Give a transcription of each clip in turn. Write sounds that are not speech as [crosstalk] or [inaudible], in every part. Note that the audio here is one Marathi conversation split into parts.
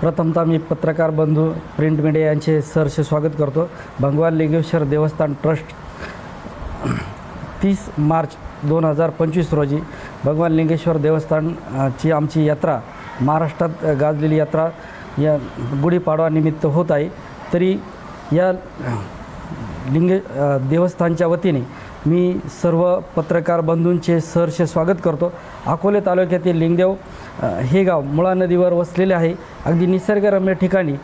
प्रथमतः मी पत्रकार बंधू प्रिंट मीडिया यांचे सहर्ष स्वागत करतो. भगवान लिंगेश्वर देवस्थान ट्रस्ट तीस मार्च दोन हजार पंचवीस रोजी भगवान लिंगेश्वर देवस्थानची आमची यात्रा महाराष्ट्रात गाजलेली यात्रा या गुढीपाडवा निमित्त होत आहे. तरी या लिंगे देवस्थानच्या वतीने मी सर्व पत्रकार बंधूंचे सहर्ष स्वागत करतो. अकोले तालुक्यातील लिंगदेव हे गाव मुळा नदीवर वसलेले आहे. अगदी निसर्गरम्य ठिकाणी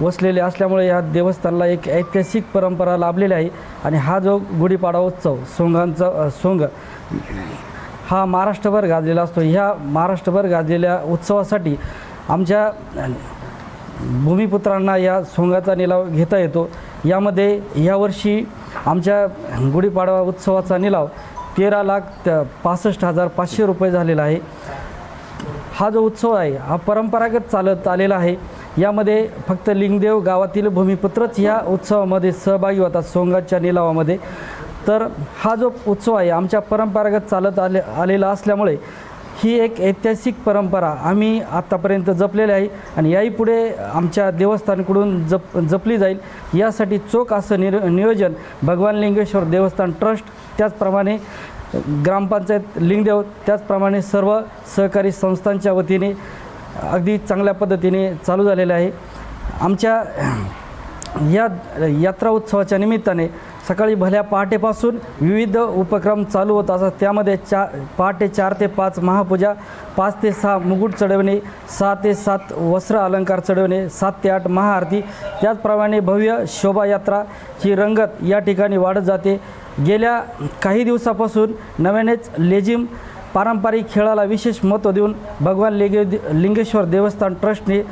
वसलेले असल्यामुळे या देवस्थानला एक ऐतिहासिक परंपरा लाभलेली आहे. आणि हा जो गुढीपाडवा उत्सव सोंगांचा सोंग हा महाराष्ट्रभर गाजलेला असतो. ह्या महाराष्ट्रभर गाजलेल्या उत्सवासाठी आमच्या भूमिपुत्रांना या सोंगाचा निलाव घेता येतो. यामध्ये यावर्षी आमच्या गुढीपाडवा उत्सवाचा निलाव तेरा लाख त- पासष्ट हजार पाचशे रुपये झालेला आहे. हा जो उत्सव आहे हा परंपरागत चालत आलेला आहे. यामध्ये फक्त लिंगदेव गावातील भूमिपुत्रच या उत्सवामध्ये सहभागी होतात सोंगाच्या निलावामध्ये. तर हा जो उत्सव आहे आमच्या परंपरागत चालत आले आलेला असल्यामुळे ही एक ऐतिहासिक परंपरा आम्ही आत्तापर्यंत जपलेली आहे आणि याही पुढे आमच्या देवस्थानकडून जप जपली जाईल. यासाठी चोख असं निर नियोजन भगवान लिंगेश्वर देवस्थान ट्रस्ट त्याचप्रमाणे ग्रामपंचायत लिंगदेव त्याचप्रमाणे सर्व सहकारी संस्थांच्या वतीने अगदी चांगल्या पद्धतीने चालू झालेलं आहे. आमच्या या यात्रा उत्सवाच्या निमित्ताने सकाळी भल्या पहाटेपासून विविध उपक्रम चालू होत असतात त्यामध्ये चा पहाटे चार ते पाच महापूजा पाच ते सहा मुकुट चढवणे सहा ते सात वस्त्र अलंकार चढवणे सात ते आठ महाआरती त्याचप्रमाणे भव्य शोभायात्राची रंगत या ठिकाणी वाढत जाते. गेल्या काही दिवसापासून नव्यानेच लेझिम पारंपरिक खेळाला विशेष महत्त्व देऊन भगवान लेगे लिंगेश्वर देवस्थान ट्रस्टने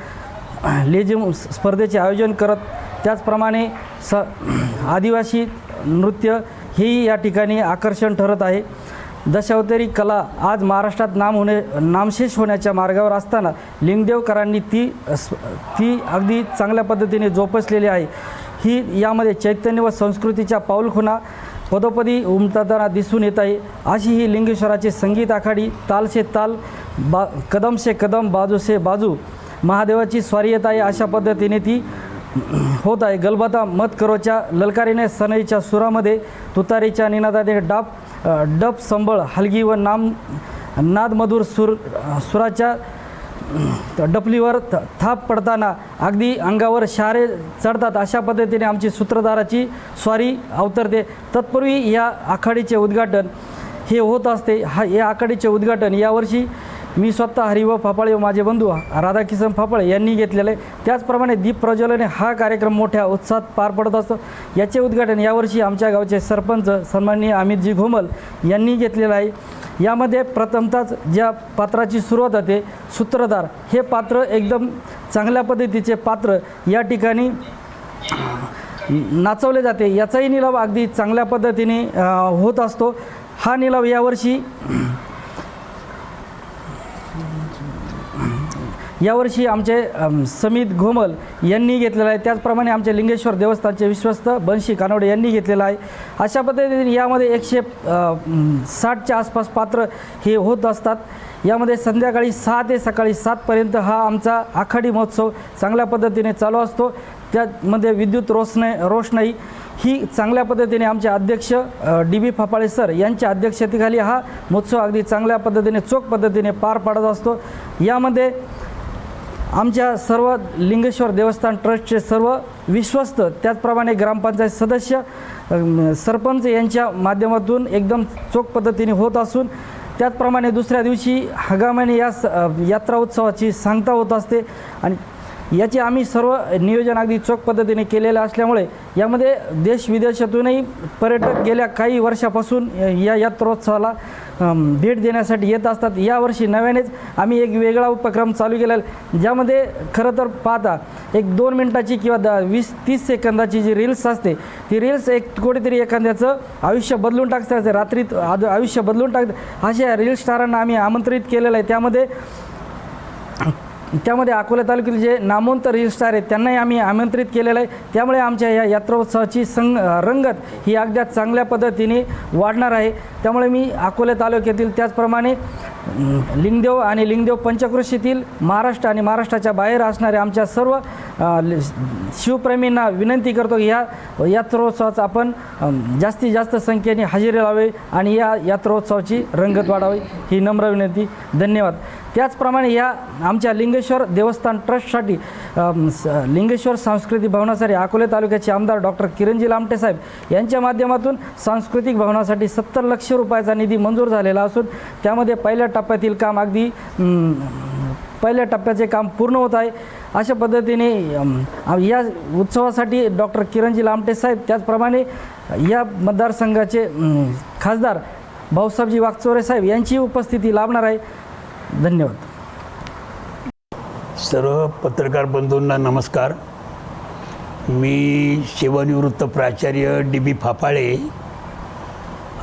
लेझिम स्पर्धेचे आयोजन करत त्याचप्रमाणे स आदिवासी नृत्य हेही या ठिकाणी आकर्षण ठरत आहे. दशावतारी कला आज महाराष्ट्रात नाम होणे नामशेष होण्याच्या मार्गावर असताना लिंगदेवकरांनी ती ती अगदी चांगल्या पद्धतीने जोपासलेली आहे. ही यामध्ये चैतन्य व संस्कृतीच्या पाऊलखुणा पदोपदी उमटताना दिसून येत आहे. अशी ही लिंगेश्वराची संगीत आखाडी ताल से ताल बा कदम से कदम बाजू से बाजू महादेवाची स्वारी येत आहे. अशा पद्धतीने ती होत आहे. गलबता मत करोच्या ललकारीने सनईच्या सुरामध्ये तुतारीच्या निनादाने डाप डप संबळ हलगी व नाम नादमधूर सुर सुराच्या डपलीवर थ थाप पडताना अगदी अंगावर शारे चढतात अशा पद्धतीने आमची सूत्रधाराची स्वारी अवतरते. तत्पूर्वी या आखाडीचे उद्घाटन हे होत असते. हा या आखाडीचे उद्घाटन यावर्षी मी स्वतः हरिभाऊ फापाळे व माझे बंधू राधाकिशन फापाळे यांनी घेतलेलं. आहे. त्याचप्रमाणे दीप प्रज्वलने हा कार्यक्रम मोठ्या उत्साहात पार पडत असतो. याचे उद्घाटन यावर्षी आमच्या गावचे सरपंच सन्माननीय अमितजी घोमल यांनी घेतलेलं आहे. यामध्ये प्रथमतःच ज्या पात्राची सुरुवात होते सूत्रधार हे पात्र एकदम चांगल्या पद्धतीचे पात्र या ठिकाणी नाचवले जाते. याचाही निलाव अगदी चांगल्या पद्धतीने होत असतो. हा निलाव यावर्षी यावर्षी आमचे समित घोमल यांनी घेतलेलं आहे. त्याचप्रमाणे आमचे लिंगेश्वर देवस्थानचे विश्वस्त बनशी कानोडे यांनी घेतलेला आहे. अशा पद्धतीने यामध्ये एकशे साठच्या आसपास पात्र हे होत असतात. यामध्ये संध्याकाळी सहा ते सकाळी सातपर्यंत हा आमचा आखाडी महोत्सव चांगल्या पद्धतीने चालू असतो. त्यामध्ये विद्युत रोषणाई रोषणाई ही चांगल्या पद्धतीने आमचे अध्यक्ष डी बी फापाळे सर यांच्या अध्यक्षतेखाली हा महोत्सव अगदी चांगल्या पद्धतीने चोख पद्धतीने पार पाडत असतो. यामध्ये आमच्या सर्व लिंगेश्वर देवस्थान ट्रस्टचे सर्व विश्वस्त त्याचप्रमाणे ग्रामपंचायत सदस्य सरपंच यांच्या माध्यमातून एकदम चोख पद्धतीने होत असून त्याचप्रमाणे दुसऱ्या दिवशी हगामाने या स- यात्रा उत्सवाची सांगता होत असते. आणि याचे आम्ही सर्व नियोजन अगदी चोख पद्धतीने केलेलं असल्यामुळे यामध्ये देश विदेशातूनही पर्यटक गेल्या काही वर्षापासून या यात्रोत्सवाला भेट देण्यासाठी येत असतात. यावर्षी नव्यानेच आम्ही एक वेगळा उपक्रम चालू केला आहे, ज्यामध्ये खरं तर पाहता एक दोन मिनटाची किंवा द वीस तीस सेकंदाची जी रील्स असते ती रील्स एक कुठेतरी एखाद्याचं आयुष्य बदलून टाकतात रात्रीत आद- आयुष्य बदलून टाकतात अशा रील स्टारांना आम्ही आमंत्रित केलेलं आहे. त्यामध्ये त्यामध्ये अकोला तालुक्यातील जे नामवंत रील स्टार आहेत त्यांनाही आम्ही आमंत्रित केलेलं आहे. त्यामुळे आमच्या या यात्रोत्सवाची संग रंगत ही अगदी चांगल्या पद्धतीने वाढणार आहे. त्यामुळे मी अकोला तालुक्यातील त्याचप्रमाणे लिंगदेव आणि लिंगदेव पंचकृषीतील महाराष्ट्र आणि महाराष्ट्राच्या बाहेर असणाऱ्या आमच्या सर्व शिवप्रेमींना विनंती करतो की या यात्रोत्सवाचा आपण जास्तीत जास्त संख्येने हजेरी लावे आणि या यात्रोत्सवाची रंगत वाढावी. ही नम्र विनंती. धन्यवाद. त्याचप्रमाणे या आमच्या लिंगेश्वर देवस्थान ट्रस्टसाठी स- लिंगेश्वर सांस्कृतिक भवनासाठी अकोले तालुक्याचे आमदार डॉक्टर किरणजी लामटे साहेब यांच्या माध्यमातून सांस्कृतिक भवनासाठी सत्तर लक्ष रुपयाचा निधी मंजूर झालेला असून त्यामध्ये पहिल्या टप्प्यातील काम अगदी पहिल्या टप्प्याचे काम पूर्ण होत आहे. अशा पद्धतीने या उत्सवासाठी डॉक्टर किरणजी लामटे साहेब त्याचप्रमाणे या मतदारसंघाचे खासदार भाऊसाहेबजी वागचोरे साहेब यांची उपस्थिती लाभणार आहे. धन्यवाद. सर्व पत्रकार बंधूंना नमस्कार. मी सेवानिवृत्त प्राचार्य डी बी फाफाळे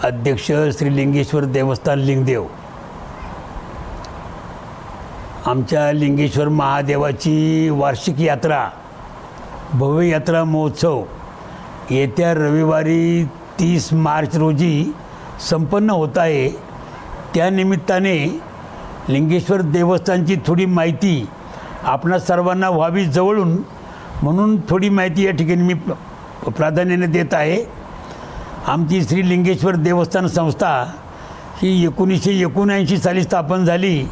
अध्यक्ष श्री लिंगेश्वर देवस्थान लिंगदेव. आमच्या लिंगेश्वर महादेवाची वार्षिक यात्रा भव्य यात्रा महोत्सव येत्या रविवारी तीस मार्च रोजी संपन्न होत आहे. त्यानिमित्ताने लिंगेश्वर देवस्थानची थोडी माहिती आपणा सर्वांना व्हावी जवळून म्हणून थोडी माहिती या ठिकाणी मी प्राधान्याने देत आहे. आमची श्री लिंगेश्वर देवस्थान संस्था ही एकोणीसशे एकोणऐंशी साली स्थापन झाली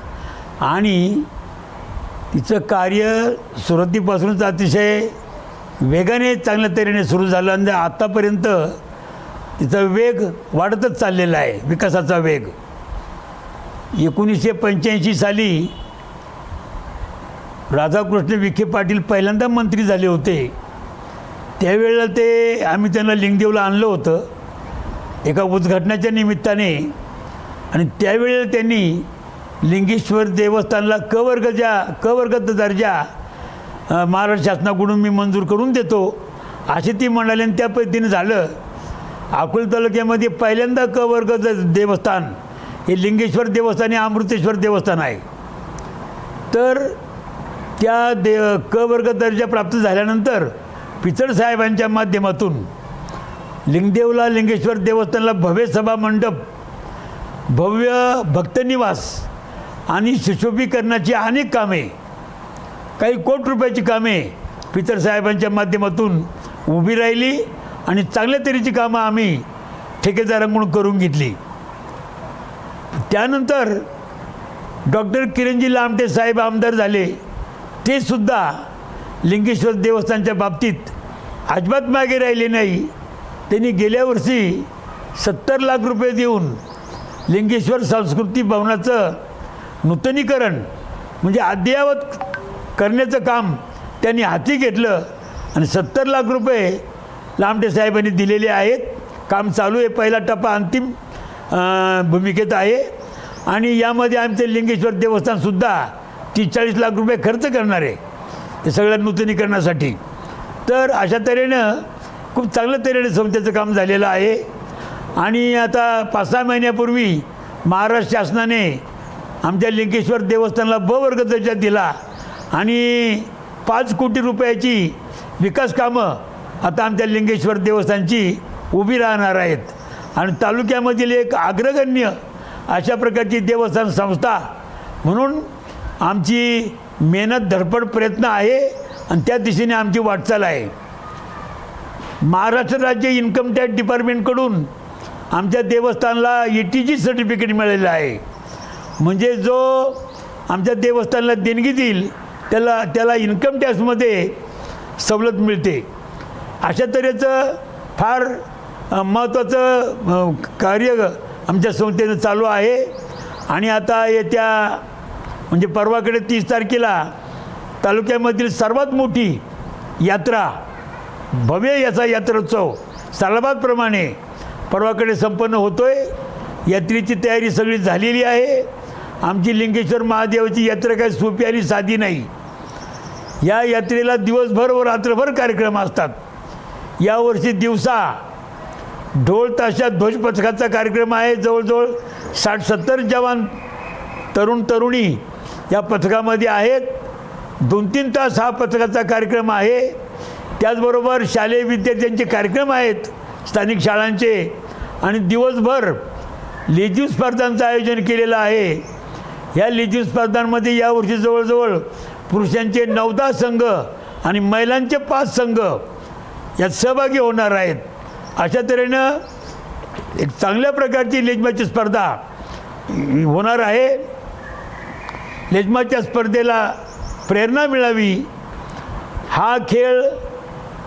आणि तिचं कार्य सुरुवातीपासूनच अतिशय वेगाने चांगल्या तऱ्हेने सुरू झालं आणि आत्तापर्यंत तिचा वेग वाढतच चाललेला आहे विकासाचा वेग. एकोणीसशे पंच्याऐंशी साली राधाकृष्ण विखे पाटील पहिल्यांदा मंत्री झाले होते. त्यावेळेला ते आम्ही त्यांना लिंगदेवला आणलं होतं. एका उद्घाटनाच्या निमित्ताने. आणि त्यावेळेला त्यांनी लिंगेश्वर देवस्थानला क वर्ग क वर्गाचा दर्जा महाराष्ट्र शासनाकडून मी मंजूर करून देतो असे ती म्हणाले आणि त्या पद्धतीने झालं. अकोल तालुक्यामध्ये पहिल्यांदा क वर्गाचं देवस्थान हे लिंगेश्वर देवस्थान हे अमृतेश्वर देवस्थान आहे. तर त्या दे क वर्ग दर्जा प्राप्त झाल्यानंतर पिचड साहेबांच्या माध्यमातून लिंगदेवला लिंगेश्वर देवस्थानला भव्य सभा मंडप भव्य भक्तनिवास आणि सुशोभीकरणाची अनेक कामे काही कोट रुपयाची कामे पितर साहेबांच्या माध्यमातून उभी राहिली आणि चांगल्या तऱ्हेची कामं आम्ही ठेकेदारांकडून करून घेतली. त्यानंतर डॉक्टर किरणजी लामटे साहेब आमदार झाले. ते सुद्धा लिंगेश्वर देवस्थानच्या बाबतीत अजिबात मागे राहिले नाही. त्यांनी गेल्या वर्षी सत्तर लाख रुपये देऊन लिंगेश्वर सांस्कृतिक भवनाचं नूतनीकरण म्हणजे अद्ययावत करण्याचं काम त्यांनी हाती घेतलं आणि सत्तर लाख रुपये लामटे साहेबांनी दिलेले आहेत. काम चालू आहे पहिला टप्पा अंतिम. भूमिकेत आहे. आणि यामध्ये आमचे लिंगेश्वर देवस्थानसुद्धा तीस चाळीस लाख रुपये खर्च करणार आहे. ते सगळ्या नूतनीकरणासाठी. तर अशा तऱ्हेनं खूप चांगल्या तऱ्हेने संस्थेचं काम झालेलं आहे. आणि आता पाच सहा महिन्यापूर्वी महाराष्ट्र शासनाने आमच्या लिंगेश्वर देवस्थानला ब वर्ग दर्जा दिला. आणि पाच कोटी रुपयाची विकास कामं आता आमच्या लिंगेश्वर देवस्थानची उभी राहणार आहेत. आणि तालुक्यामधील एक अग्रगण्य अशा प्रकारची देवस्थान संस्था म्हणून आमची मेहनत धडपड प्रयत्न आहे आणि त्या दिशेने आमची वाटचाल आहे. महाराष्ट्र राज्य इन्कम टॅक्स डिपार्टमेंटकडून आमच्या देवस्थानला ए टी जी सर्टिफिकेट मिळालेलं आहे. म्हणजे जो आमच्या देवस्थानला देणगी देईल त्याला त्याला इन्कम टॅक्समध्ये सवलत मिळते. अशा तऱ्हेचं फार महत्त्वाचं कार्य आमच्या संस्थेनं चालू आहे. आणि आता येत्या म्हणजे परवाकडे तीस तारखेला तालुक्यामधील सर्वात मोठी यात्रा भव्य याचा यात्रोत्सव सालाबादप्रमाणे परवाकडे संपन्न होतो आहे यात्रेची तयारी सगळी झालेली आहे. आमची लिंगेश्वर महादेवाची यात्रा काही सोपी आणि साधी नाही. या यात्रेला दिवसभर व रात्रभर कार्यक्रम असतात. यावर्षी दिवसा ढोल ताशा ध्वजपथकाचा कार्यक्रम आहे. जवळजवळ साठ सत्तर जवान तरुण तरुणी या पथकामध्ये आहेत. दोन तीन तास हा पथकाचा कार्यक्रम आहे. त्याचबरोबर शालेय विद्यार्थ्यांचे कार्यक्रम आहेत. स्थानिक शाळांचे. आणि दिवसभर लेझीम स्पर्धांचं आयोजन केलेलं आहे. ह्या लेझिम स्पर्धांमध्ये यावर्षी जवळजवळ पुरुषांचे नवदा संघ आणि महिलांचे पाच संघ यात सहभागी होणार आहेत. अशा तऱ्हेनं एक चांगल्या प्रकारची लेजमाची स्पर्धा होणार आहे. लेजमाच्या स्पर्धेला प्रेरणा मिळावी. हा खेळ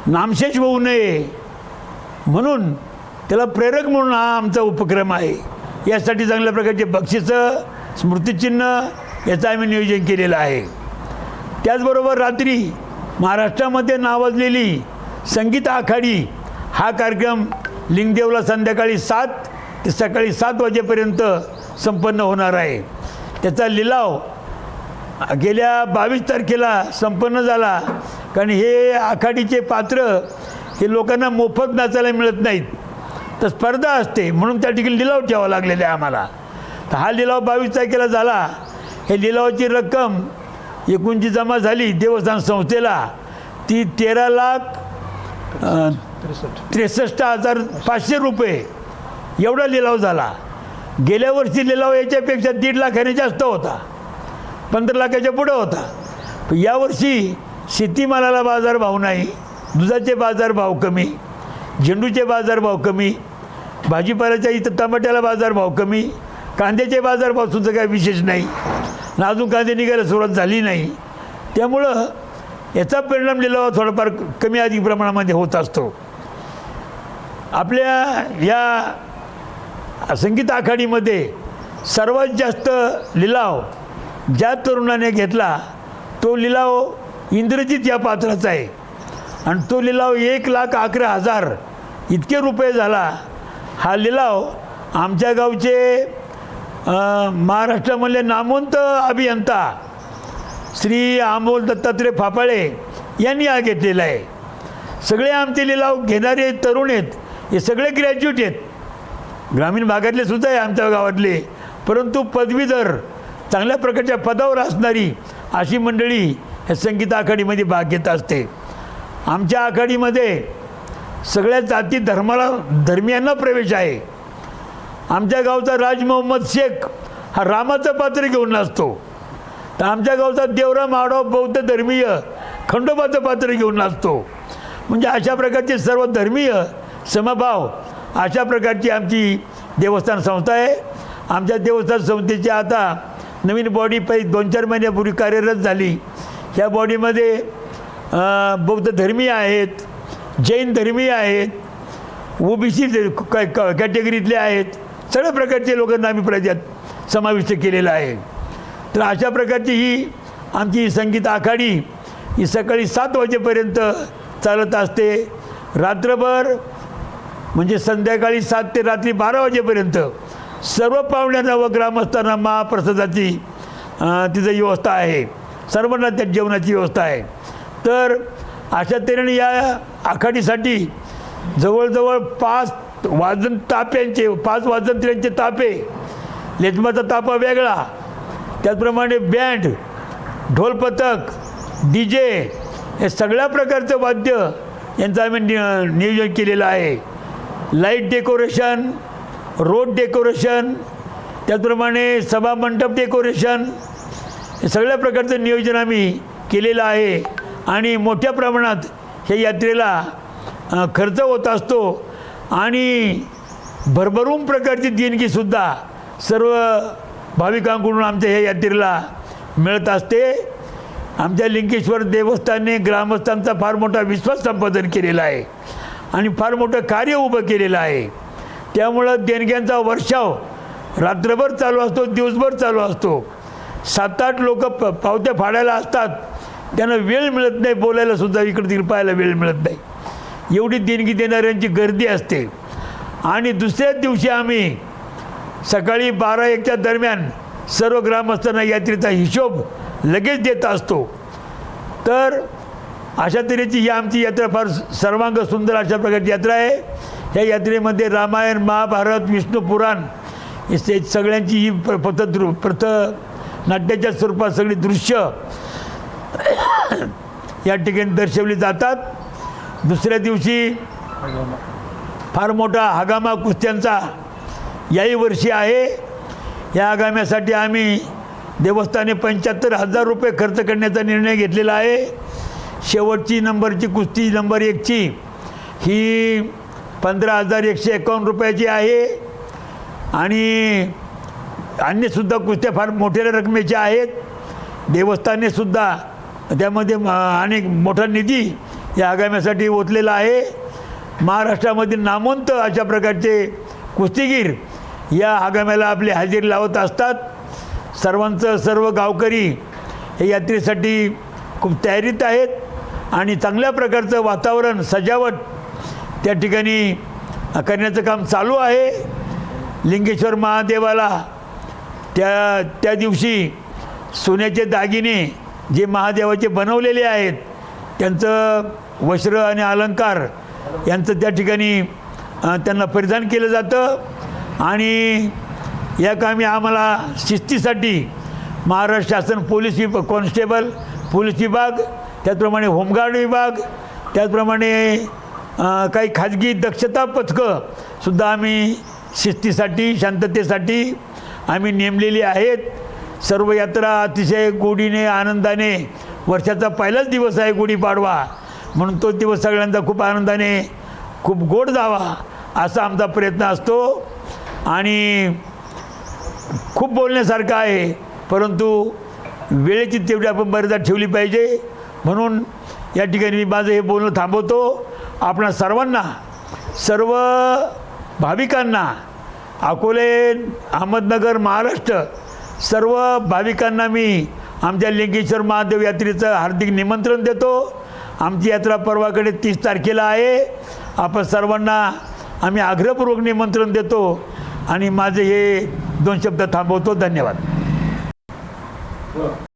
नामशेष होऊ नये. म्हणून त्याला प्रेरक म्हणून हा आमचा उपक्रम आहे. यासाठी चांगल्या प्रकारचे बक्षिसं स्मृतिचिन्ह याचं आम्ही नियोजन केलेलं आहे. त्याचबरोबर रात्री महाराष्ट्रामध्ये नावाजलेली संगीत आखाडी हा कार्यक्रम लिंगदेवला संध्याकाळी सात ते सकाळी सात वाजेपर्यंत संपन्न होणार आहे. त्याचा लिलाव गेल्या बावीस तारखेला संपन्न झाला. कारण हे आखाडीचे पात्र हे लोकांना मोफत नाचायला मिळत नाहीत. तर स्पर्धा असते म्हणून त्या ठिकाणी लिलाव ठेवावा लागलेला आहे आम्हाला. तर हा लिलाव बावीस तारखेला झाला. हे लिलावाची रक्कम एकूण जी जमा झाली. देवस्थान संस्थेला ती तेरा लाख त्रेसष्ट. हजार पाचशे रुपये. एवढा लिलाव झाला. गेल्या वर्षी लिलाव याच्यापेक्षा दीड लाखाने जास्त होता. पंधरा लाखाच्या पुढं होता. यावर्षी शेतीमालाला बाजारभाव नाही. दुधाचे बाजारभाव कमी. झेंडूचे बाजारभाव कमी. भाजीपाल्याच्या इथं टमाट्याला बाजारभाव कमी. कांद्याचे बाजारभावसुद्धा काही विशेष नाही. आणि अजून कांदे निघायला सुरुवात झाली नाही. त्यामुळं याचा परिणाम लिलावा थोडाफार कमी अधिक प्रमाणामध्ये होत असतो. आपल्या या संगीत आखाडीमध्ये सर्वात जास्त लिलाव ज्या तरुणाने घेतला तो लिलाव इंद्रजित या पात्राचा आहे. आणि तो लिलाव एक लाख अकरा हजार इतके रुपये झाला. हा लिलाव आमच्या गावचे महाराष्ट्रामधले नामवंत अभियंता श्री अमोल दत्तात्रय फापाळे यांनी हा घेतलेला आहे. सगळे आमचे लिलाव घेणारे तरुण आहेत. हे सगळे ग्रॅज्युएट आहेत. ग्रामीण भागातले सुद्धा आहे आमच्या गावातले. परंतु पदवीधर चांगल्या प्रकारच्या पदावर असणारी अशी मंडळी ह्या संगीत आखाडीमध्ये भाग घेत असते. आमच्या आखाडीमध्ये सगळ्या जाती धर्माला धर्मियांना प्रवेश आहे. आमच्या गावचा राज मोहम्मद शेख हा रामाचं पात्र घेऊन नाचतो तर आमच्या गावचा देवराम आडव बौद्ध धर्मीय खंडोबाचं पात्र घेऊन नाचतो म्हणजे अशा प्रकारचे सर्व धर्मीय समभाव अशा प्रकारची आमची देवस्थान संस्था आहे. आमच्या देवस्थान संस्थेची आता नवीन बॉडी पै दोन चार महिन्यापूर्वी कार्यरत झाली. ह्या बॉडीमध्ये बौद्ध धर्मीय आहेत जैन धर्मीय आहेत ओबीसी कॅटेगरीतले आहेत. सगळ्या प्रकारचे लोकांना आम्ही प्रजात समाविष्ट केलेलं आहे. तर अशा प्रकारची ही आमची संगीत आखाडी ही सकाळी सात वाजेपर्यंत चालत असते. रात्रभर म्हणजे संध्याकाळी सात ते रात्री बारा वाजेपर्यंत सर्व पाहुण्यांना व ग्रामस्थांना महाप्रसादाची तिथं व्यवस्था आहे. सर्वांना त्या जेवणाची व्यवस्था आहे. तर अशा तऱ्हेने या आखाडीसाठी जवळजवळ पाच वाजन ताप्यांचे पाच वाजंत्र्यांचे तापे लेजमाचा तापा वेगळा. त्याचप्रमाणे बँड ढोलपथक डी जे हे सगळ्या प्रकारचं वाद्य यांचं आम्ही नि नियोजन केलेलं आहे. लाइट डेकोरेशन रोड डेकोरेशन त्याचप्रमाणे सभामंडप डेकोरेशन सगळ्या प्रकारचं नियोजन आम्ही केलेलं आहे. आणि मोठ्या प्रमाणात ह्या यात्रेला खर्च होत असतो. आणि भरभरून प्रकारची देणगीसुद्धा सर्व भाविकांकडून आमच्या ह्या यात्रेला मिळत असते. आमच्या लिंकेश्वर देवस्थानने ग्रामस्थांचा फार मोठा विश्वास संपादन केलेला आहे. आणि फार मोठं कार्य उभं केलेलं आहे. त्यामुळं देणग्यांचा वर्षाव रात्रभर चालू असतो दिवसभर चालू असतो. सात आठ लोक प पावत्या फाडायला असतात. त्यांना वेळ मिळत नाही बोलायला सुद्धा इकडे तिकडे पाहायला वेळ मिळत नाही. एवढी देणगी देणाऱ्यांची गर्दी असते. आणि दुसऱ्याच दिवशी आम्ही सकाळी बारा एकच्या दरम्यान सर्व ग्रामस्थांना यात्रेचा हिशोब लगेच देत असतो. तर अशा तऱ्हेची ही आमची यात्रा फार सर्वांग सुंदर अशा प्रकारची यात्रा आहे. या यात्रेमध्ये रामायण महाभारत विष्णू पुराण हे सगळ्यांची ही पथ दृ प्रथ नाट्याच्या स्वरूपात सगळी दृश्य [coughs] या ठिकाणी दर्शवली जातात. दुसऱ्या दिवशी फार मोठा हगामा कुस्त्यांचा याही वर्षी आहे. या हगाम्यासाठी आम्ही देवस्थाने पंच्याहत्तर हजार रुपये खर्च करण्याचा निर्णय घेतलेला आहे. शेवटची नंबरची कुस्ती नंबर एकची. ही पंधरा हजार एकशे एकावन्न रुपयाची आहे. आणि अन्यसुद्धा कुस्त्या फार मोठ्या रकमेच्या आहेत. देवस्थानेसुद्धा त्यामध्ये अनेक मोठा निधी या आगाम्यासाठी ओतलेला आहे. महाराष्ट्रामधील नामवंत अशा प्रकारचे कुस्तीगीर या आगाम्याला आपली हजेरी लावत असतात. सर्वांचं सर्व गावकरी हे यात्रेसाठी खूप तयारीत आहेत. आणि चांगल्या प्रकारचं वातावरण सजावट त्या ठिकाणी करण्याचं काम चालू आहे. लिंगेश्वर महादेवाला त्या त्या दिवशी सोन्याचे दागिने जे महादेवाचे बनवलेले आहेत त्यांचं वस्त्र आणि अलंकार यांचं त्या ठिकाणी त्यांना परिधान केलं जातं. आणि या कामी आम्हाला शिस्तीसाठी महाराष्ट्र शासन पोलीस विभ कॉन्स्टेबल पोलीस विभाग त्याचप्रमाणे होमगार्ड विभाग त्याचप्रमाणे काही खाजगी दक्षता पथकं सुद्धा आम्ही शिस्तीसाठी शांततेसाठी आम्ही नेमलेली आहेत. सर्व यात्रा अतिशय गोडीने आनंदाने वर्षाचा पहिलाच दिवस आहे गुढीपाडवा म्हणून तो दिवस सगळ्यांचा खूप आनंदाने खूप गोड जावा असा आमचा प्रयत्न असतो. आणि खूप बोलण्यासारखं आहे परंतु वेळेची तेवढी आपण मर्यादा ठेवली पाहिजे. म्हणून या ठिकाणी मी माझं हे बोलणं थांबवतो. आपणा सर्वांना सर्व भाविकांना अकोले अहमदनगर महाराष्ट्र सर्व भाविकांना मी आमच्या लिंगेश्वर महादेव यात्रेचं हार्दिक निमंत्रण देतो. आमची यात्रा परवाकडे तीस तारखेला आहे. आपण सर्वांना आम्ही आग्रहपूर्वक निमंत्रण देतो आणि माझे हे दोन शब्द थांबवतो. धन्यवाद.